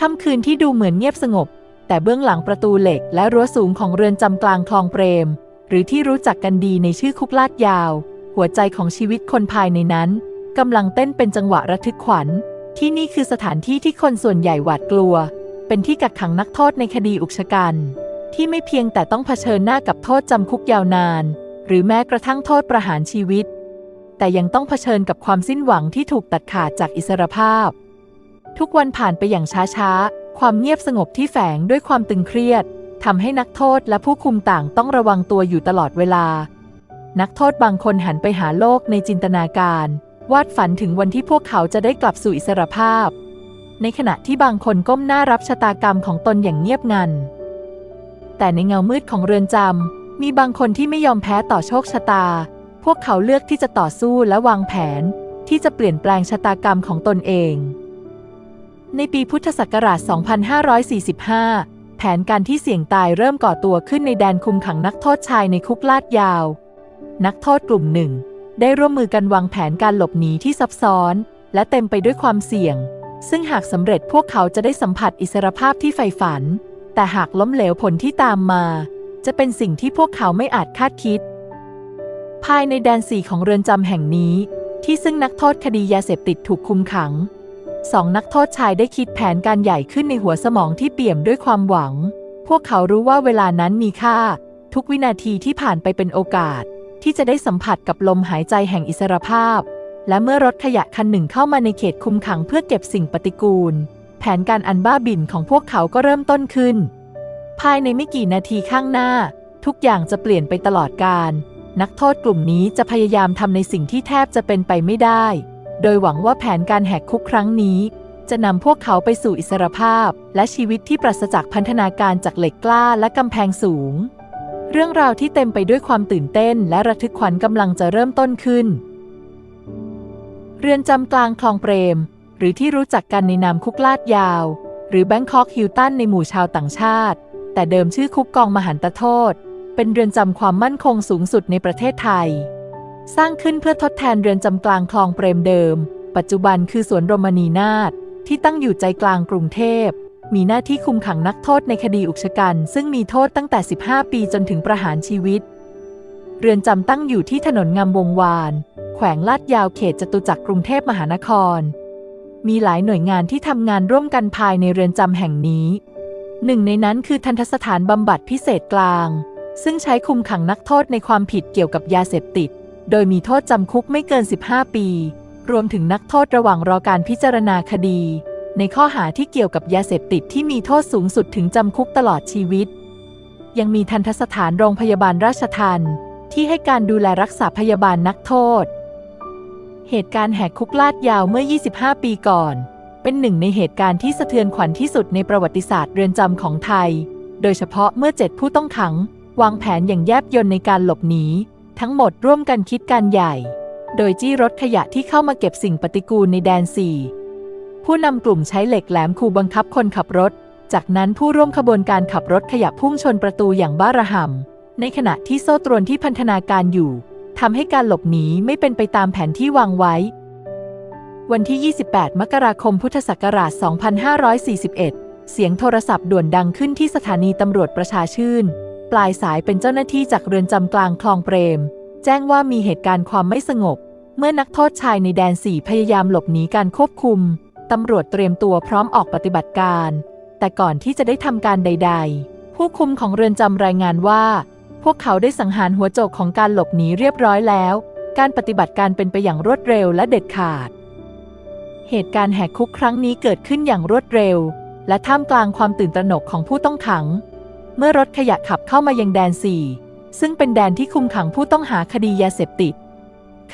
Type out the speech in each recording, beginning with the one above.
ค่ำคืนที่ดูเหมือนเงียบสงบ แต่เบื้องหลังประตูเหล็กและรั้วสูงของเรือนจำกลางคลองเปรม หรือที่รู้จักกันดีในชื่อคุกลาดยาว หัวใจของชีวิตคนภายในนั้นกำลังเต้นเป็นจังหวะระทึกขวัญ ที่นี่คือสถานที่ที่คนส่วนใหญ่หวาดกลัว เป็นที่กักขังนักโทษในคดีอุกชะกันที่ไม่เพียงแต่ต้องเผชิญหน้ากับโทษจำคุกยาวนาน หรือแม้กระทั่งโทษประหารชีวิต แต่ยังต้องเผชิญกับความสิ้นหวังที่ถูกตัดขาดจากอิสรภาพ ทุกวันผ่านไปอย่างช้าๆ ความเงียบสงบที่แฝงด้วยความตึงเครียดทำให้นักโทษและผู้คุมต่างต้องระวังตัวอยู่ตลอดเวลา นักโทษบางคนหันไปหาโลกในจินตนาการ วาดฝันถึงวันที่พวกเขาจะได้กลับสู่อิสรภาพ ในขณะที่บางคนก้มหน้ารับชะตากรรมของตนอย่างเงียบงัน แต่ในเงามืดของเรือนจำมีบางคนที่ไม่ยอมแพ้ต่อโชคชะตา พวกเขาเลือกที่จะต่อสู้และวางแผน ที่จะเปลี่ยนแปลงชะตากรรมของตนเอง ในปีพุทธศักราช 2545 แผนการที่เสี่ยงตายเริ่มก่อตัวขึ้นในแดนคุมขังนักโทษชายในคุกลาดยาว นักโทษกลุ่มหนึ่ง ได้ร่วมมือกันวางแผนการหลบหนีที่ซับซ้อน และเต็มไปด้วยความเสี่ยง ซึ่งหากสำเร็จพวกเขาจะได้สัมผัสอิสรภาพที่ใฝ่ฝัน แต่หากล้มเหลวผลที่ตามมา จะเป็นสิ่งที่พวกเขาไม่อาจคาดคิด ภายในแดนสี่ของเรือนจำแห่งนี้ ที่ซึ่งนักโทษคดียาเสพติดถูกคุมขัง สองนักโทษชายได้คิดแผนการใหญ่ขึ้นในหัวสมองที่เปี่ยมด้วยความหวัง พวกเขารู้ว่าเวลานั้นมีค่า ทุกวินาทีที่ผ่านไปเป็นโอกาส ที่จะได้สัมผัสกับลมหายใจแห่งอิสรภาพ และเมื่อรถขยะคันหนึ่งเข้ามาในเขตคุมขังเพื่อเก็บสิ่งปฏิกูล แผนการอันบ้าบิ่นของพวกเขาก็เริ่มต้นขึ้น ภายในไม่กี่นาทีข้างหน้า ทุกอย่างจะเปลี่ยนไปตลอดกาลนักโทษกลุ่มนี้จะพยายามทำในสิ่งที่แทบจะเป็นไปไม่ได้ โดยหวังว่าแผนการแหกคุกครั้งนี้ จะนำพวกเขาไปสู่อิสรภาพ และชีวิตที่ปราศจากพันธนาการจากเหล็กกล้าและกำแพงสูง เรื่องราวที่เต็มไปด้วยความตื่นเต้น และระทึกขวัญกำลังจะเริ่มต้นขึ้น เรือนจำกลางคลองเปรม หรือที่รู้จักกันในนามคุกลาดยาว หรือแบงคอกฮิลตันในหมู่ชาวต่างชาติ แต่เดิมชื่อคุกกองมหันตโทษ เป็นเรือนจำความมั่นคงสูงสุดในประเทศไทย สร้างขึ้นเพื่อทดแทนเรือนจำกลางคลองเปรมเดิม ปัจจุบันคือสวนโรมนีนาถที่ตั้งอยู่ใจกลางกรุงเทพ มีหน้าที่คุมขังนักโทษในคดีอุกชะกัน ซึ่งมีโทษตั้งแต่ 15 ปีจนถึงประหารชีวิต เรือนจำตั้งอยู่ที่ถนนงามวงวาน แขวงลาดยาวเขตจตุจักรกรุงเทพมหานคร มีหลายหน่วยงานที่ทำงานร่วมกันภายในเรือนจำแห่งนี้ หนึ่งในนั้นคือทันทสถานบำบัดพิเศษกลาง ซึ่งใช้คุมขังนักโทษในความผิดเกี่ยวกับยาเสพติด โดยมีโทษจำคุกไม่เกิน 15 ปี รวมถึงนักโทษระหว่างรอการพิจารณาคดี ในข้อหาที่เกี่ยวกับยาเสพติดที่มีโทษสูงสุดถึงจำคุกตลอดชีวิต ยังมีทันทสถานโรงพยาบาลราชทันที่ให้การดูแลรักษาพยาบาลนักโทษ เหตุการณ์แหกคุกลาดยาวเมื่อ 25 ปีก่อน เป็นหนึ่งในเหตุการณ์ที่สะเทือนขวัญที่สุดในประวัติศาสตร์เรือนจำของไทย โดยเฉพาะเมื่อเจ็ดผู้ต้องขัง วางแผนอย่างแยบยลในการหลบหนี ทั้งหมดร่วมกันคิดการใหญ่ โดยจี้รถขยะที่เข้ามาเก็บสิ่งปฏิกูลในแดนสี่ผู้นำกลุ่มใช้เหล็กแหลมขู่บังคับคนขับรถ จากนั้นผู้ร่วมขบวนการขับรถขยะพุ่งชนประตูอย่างบ้าระห่ำในขณะที่โซ่ตรวนที่พันธนาการอยู่ทำให้การหลบหนีไม่เป็นไปตามแผนที่วางไว้ วันที่ 28 มกราคม พุทธศักราช 2541 เสียงโทรศัพท์ด่วนดังขึ้นที่สถานีตำรวจประชาชื่น ปลายสายเป็นเจ้าหน้าที่จากเรือนจำกลางคลองเปรม แจ้งว่ามีเหตุการณ์ความไม่สงบ เมื่อนักโทษชายในแดนสี่พยายามหลบหนีการควบคุม ตำรวจเตรียมตัวพร้อมออกปฏิบัติการ แต่ก่อนที่จะได้ทำการใด ๆ ผู้คุมของเรือนจำรายงานว่า พวกเขาได้สังหารหัวโจกของการหลบหนีเรียบร้อยแล้ว การปฏิบัติการเป็นไปอย่างรวดเร็วและเด็ดขาด เหตุการณ์แหกคุกครั้งนี้เกิดขึ้นอย่างรวดเร็ว และท่ามกลางความตื่นตระหนกของผู้ต้องขัง เมื่อรถขยะขับเข้ามายังแดนสี่ซึ่งเป็นแดนที่คุมขังผู้ต้องหาคดียาเสพติด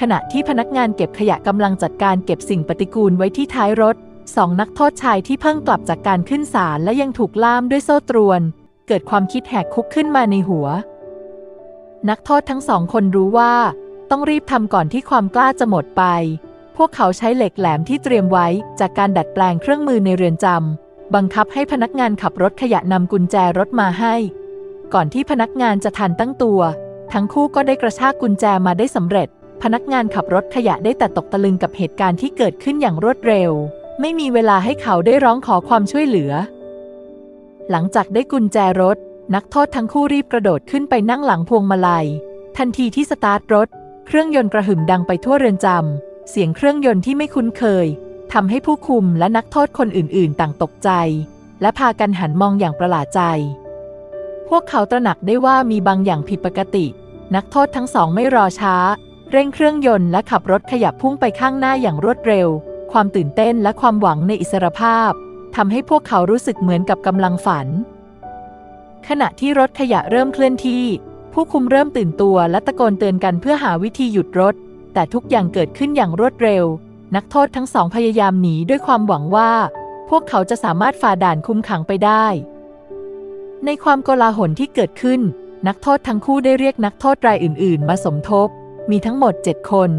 ขณะที่พนักงานเก็บขยะกำลังจัดการเก็บสิ่งปฏิกูลไว้ที่ท้ายรถสองนักโทษชายที่เพิ่งกลับจากการขึ้นศาลและยังถูกล่ามด้วยโซ่ตรวน เกิดความคิดแหกคุกขึ้นมาในหัว นักโทษทั้งสองคนรู้ว่า ต้องรีบทำก่อนที่ความกล้าจะหมดไป พวกเขาใช้เหล็กแหลมที่เตรียมไว้จากการดัดแปลงเครื่องมือในเรือนจำ บังคับให้พนักงานขับรถขยะนำกุญแจรถมาให้ ก่อนที่พนักงานจะทันตั้งตัว ทั้งคู่ก็ได้กระชากกุญแจมาได้สำเร็จ พนักงานขับรถขยะได้แต่ตกตะลึงกับเหตุการณ์ที่เกิดขึ้นอย่างรวดเร็ว ไม่มีเวลาให้เขาได้ร้องขอความช่วยเหลือ หลังจากได้กุญแจรถ นักโทษทั้งคู่รีบกระโดดขึ้นไปนั่งหลังพวงมาลัย ทันทีที่สตาร์ทรถ เครื่องยนต์กระหึ่มดังไปทั่วเรือนจำเสียงเครื่องยนต์ที่ไม่คุ้นเคย ทำให้ผู้คุมและนักโทษคนอื่นๆ ต่างตกใจ และพากันหันมองอย่างประหลาดใจ พวกเขาตระหนักได้ว่ามีบางอย่างผิดปกติ นักโทษทั้งสองไม่รอช้า เร่งเครื่องยนต์และขับรถขยับพุ่งไปข้างหน้าอย่างรวดเร็ว ความตื่นเต้นและความหวังในอิสรภาพทำให้พวกเขารู้สึกเหมือนกับกำลังฝัน ขณะที่รถขยะเริ่มเคลื่อนที่ ผู้คุมเริ่มตื่นตัวและตะโกนเตือนกันเพื่อหาวิธีหยุดรถ แต่ทุกอย่างเกิดขึ้นอย่างรวดเร็ว นักโทษทั้งสองพยายามหนีด้วยความหวังว่า พวกเขาจะสามารถฝ่าด่านคุมขังไปได้ ในความโกลาหลที่เกิดขึ้น นักโทษทั้งคู่ได้เรียกนักโทษรายอื่น ๆ มาสมทบ มีทั้งหมด 7 คน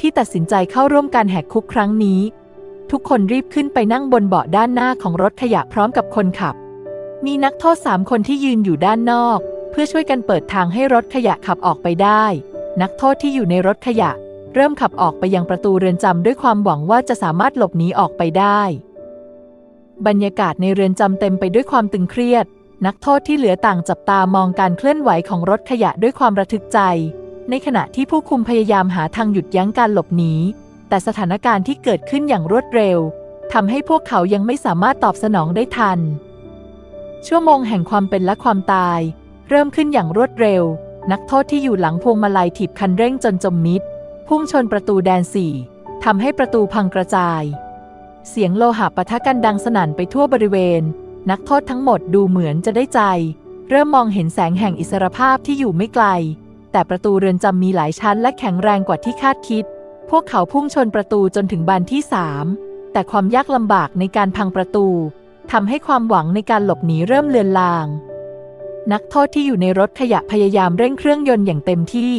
ที่ตัดสินใจเข้าร่วมการแหกคุกครั้งนี้ ทุกคนรีบขึ้นไปนั่งบนเบาะด้านหน้าของรถขยะพร้อมกับคนขับ มีนักโทษสามคนที่ยืนอยู่ด้านนอก เพื่อช่วยกันเปิดทางให้รถขยะขับออกไปได้ นักโทษที่อยู่ในรถขยะ เริ่มขับออกไปยังประตูเรือนจำด้วยความหวังว่าจะสามารถหลบหนีออกไปได้ บรรยากาศในเรือนจำเต็มไปด้วยความตึงเครียด นักโทษที่เหลือต่างจับตามองการเคลื่อนไหวของรถขยะด้วยความระทึกใจ ในขณะที่ผู้คุมพยายามหาทางหยุดยั้งการหลบหนี แต่สถานการณ์ที่เกิดขึ้นอย่างรวดเร็วทำให้พวกเขายังไม่สามารถตอบสนองได้ทัน ชั่วโมงแห่งความเป็นและความตาย เริ่มขึ้นอย่างรวดเร็ว นักโทษที่อยู่หลังพวงมาลัยถีบคันเร่งจนจมมิด พุ่งชนประตูแดนสี่ทำให้ประตูพังกระจาย เสียงโลหะปะทะกันดังสนั่นไปทั่วบริเวณ นักโทษทั้งหมดดูเหมือนจะได้ใจ เริ่มมองเห็นแสงแห่งอิสรภาพที่อยู่ไม่ไกล แต่ประตูเรือนจำมีหลายชั้นและแข็งแรงกว่าที่คาดคิด พวกเขาพุ่งชนประตูจนถึงบานที่สามแต่ความยากลำบากในการพังประตูทำให้ความหวังในการหลบหนีเริ่มเลือนลาง นักโทษที่อยู่ในรถขยะพยายามเร่งเครื่องยนต์อย่างเต็มที่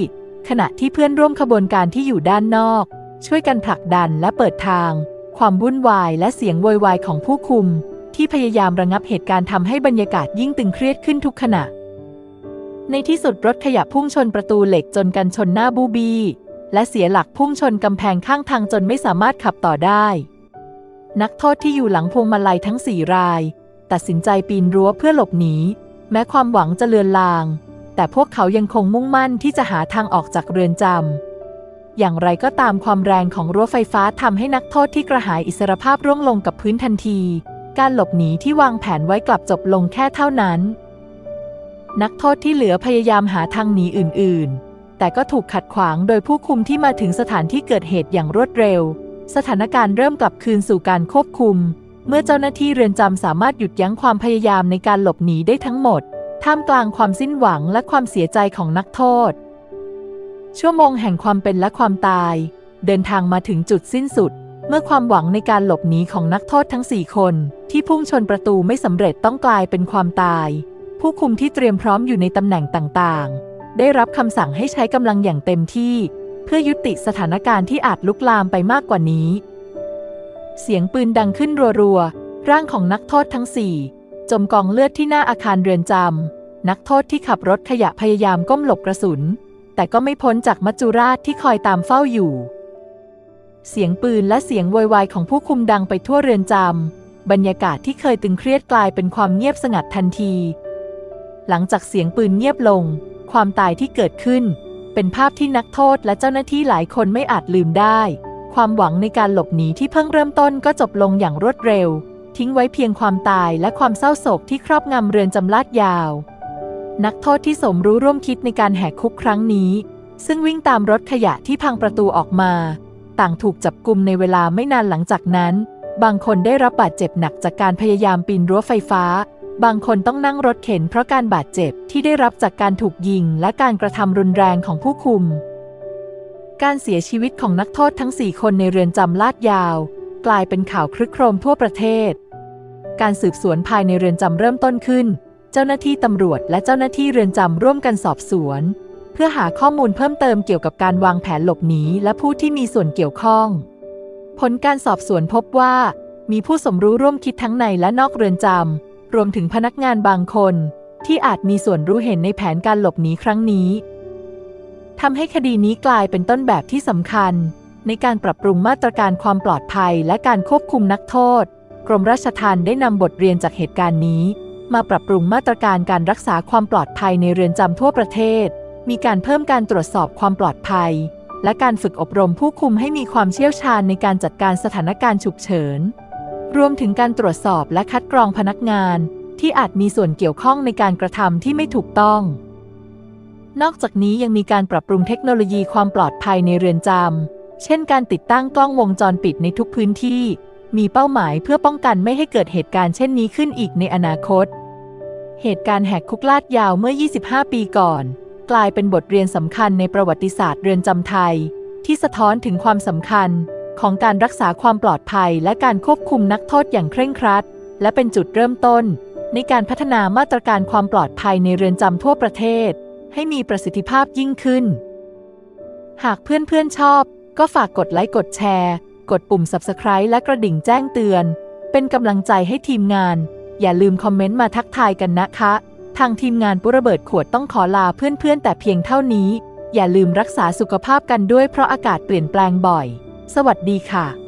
ขณะที่เพื่อนร่วมขบวนการที่อยู่ด้านนอก ช่วยกันผลักดันและเปิดทาง ความวุ่นวายและเสียงโวยวายของผู้คุม ที่พยายามระงับเหตุการณ์ทำให้บรรยากาศยิ่งตึงเครียดขึ้นทุกขณะ ในที่สุดรถขยะพุ่งชนประตูเหล็กจนกันชนหน้าบูบี และเสียหลักพุ่งชนกำแพงข้างทางจนไม่สามารถขับต่อได้ นักโทษที่อยู่หลังพวงมาลัยทั้งสี่ราย ตัดสินใจปีนรั้วเพื่อหลบหนีแม้ความหวังจะเลือนลาง แต่พวกเขายังคงมุ่งมั่นที่จะหาทางออกจากเรือนจำ อย่างไรก็ตามความแรงของรั้วไฟฟ้าทำให้นักโทษที่กระหายอิสรภาพร่วงลงกับพื้นทันที การหลบหนีที่วางแผนไว้กลับจบลงแค่เท่านั้น นักโทษที่เหลือพยายามหาทางหนีอื่น ๆ แต่ก็ถูกขัดขวางโดยผู้คุมที่มาถึงสถานที่เกิดเหตุอย่างรวดเร็ว สถานการณ์เริ่มกลับคืนสู่การควบคุม เมื่อเจ้าหน้าที่เรือนจำสามารถหยุดยั้งความพยายามในการหลบหนีได้ทั้งหมด ท่ามกลางความสิ้นหวังและความเสียใจของนักโทษ ชั่วโมงแห่งความเป็นและความตาย เดินทางมาถึงจุดสิ้นสุด เมื่อความหวังในการหลบหนีของนักโทษทั้งสี่คน ที่พุ่งชนประตูไม่สำเร็จต้องกลายเป็นความตาย ผู้คุมที่เตรียมพร้อมอยู่ในตำแหน่งต่างๆ ได้รับคำสั่งให้ใช้กำลังอย่างเต็มที่ เพื่อยุติสถานการณ์ที่อาจลุกลามไปมากกว่านี้ เสียงปืนดังขึ้นรัวๆร่างของนักโทษทั้งสี่ จมกองเลือดที่หน้าอาคารเรือนจำ นักโทษที่ขับรถขยะพยายามก้มหลบกระสุน แต่ก็ไม่พ้นจากมัจจุราชที่คอยตามเฝ้าอยู่ เสียงปืนและเสียงโวยวายของผู้คุมดังไปทั่วเรือนจำ บรรยากาศที่เคยตึงเครียดกลายเป็นความเงียบสงัดทันที หลังจากเสียงปืนเงียบลง ความตายที่เกิดขึ้น เป็นภาพที่นักโทษและเจ้าหน้าที่หลายคนไม่อาจลืมได้ ความหวังในการหลบหนีที่เพิ่งเริ่มต้นก็จบลงอย่างรวดเร็ว ทิ้งไว้เพียงความตายและความเศร้าโศกที่ครอบงำเรือนจำลาดยาว นักโทษที่สมรู้ร่วมคิดในการแหกคุกครั้งนี้ ซึ่งวิ่งตามรถขยะที่พังประตูออกมา ต่างถูกจับกลุมในเวลาไม่นานหลังจากนั้น บางคนได้รับบาดเจ็บหนักจากการพยายามปีนรั้วไฟฟ้า บางคนต้องนั่งรถเข็นเพราะการบาดเจ็บที่ได้รับจากการถูกยิงและการกระทำรุนแรงของผู้คุม การเสียชีวิตของนักโทษทั้ง 4 คนในเรือนจำลาดยาว กลายเป็นข่าวครึกโครมทั่วประเทศ การสืบสวนภายในเรือนจำเริ่มต้นขึ้น เจ้าหน้าที่ตำรวจและเจ้าหน้าที่เรือนจำร่วมกันสอบสวน เพื่อหาข้อมูลเพิ่มเติมเกี่ยวกับการวางแผนหลบหนีและผู้ที่มีส่วนเกี่ยวข้อง ผลการสอบสวนพบว่า มีผู้สมรู้ร่วมคิดทั้งในและนอกเรือนจำรวมถึงพนักงานบางคน ที่อาจมีส่วนรู้เห็นในแผนการหลบหนีครั้งนี้ทำให้คดีนี้กลายเป็นต้นแบบที่สำคัญ ในการปรับปรุงมาตรการความปลอดภัยและการควบคุมนักโทษ กรมราชทัณฑ์ได้นำบทเรียนจากเหตุการณ์นี้ มาปรับปรุงมาตรการการรักษาความปลอดภัยในเรือนจำทั่วประเทศ มีการเพิ่มการตรวจสอบความปลอดภัย และการฝึกอบรมผู้คุมให้มีความเชี่ยวชาญในการจัดการสถานการณ์ฉุกเฉิน รวมถึงการตรวจสอบและคัดกรองพนักงาน ที่อาจมีส่วนเกี่ยวข้องในการกระทำที่ไม่ถูกต้อง นอกจากนี้ยังมีการปรับปรุงเทคโนโลยีความปลอดภัยในเรือนจำเช่นการติดตั้งกล้องวงจรปิดในทุกพื้นที่ มีเป้าหมายเพื่อป้องกันไม่ให้เกิดเหตุการณ์เช่นนี้ขึ้นอีกในอนาคต เหตุการณ์แหกคุกลาดยาวเมื่อ 25 ปีก่อน กลายเป็นบทเรียนสำคัญในประวัติศาสตร์เรือนจำไทย ที่สะท้อนถึงความสำคัญของการรักษาความปลอดภัยและการควบคุมนักโทษอย่างเคร่งครัด และเป็นจุดเริ่มต้น ในการพัฒนามาตรการความปลอดภัยในเรือนจำทั่วประเทศ ให้มีประสิทธิภาพยิ่งขึ้น หากเพื่อนๆชอบ ก็ฝากกดไลค์กดแชร์ กดปุ่ม Subscribe และกระดิ่งแจ้งเตือน เป็นกำลังใจให้ทีมงาน อย่าลืมคอมเมนต์มาทักทายกันนะคะ ทางทีมงานปุระเบิดขวดต้องขอลาเพื่อนๆ แต่เพียงเท่านี้ อย่าลืมรักษาสุขภาพกันด้วยเพราะอากาศเปลี่ยนแปลงบ่อย สวัสดีค่ะ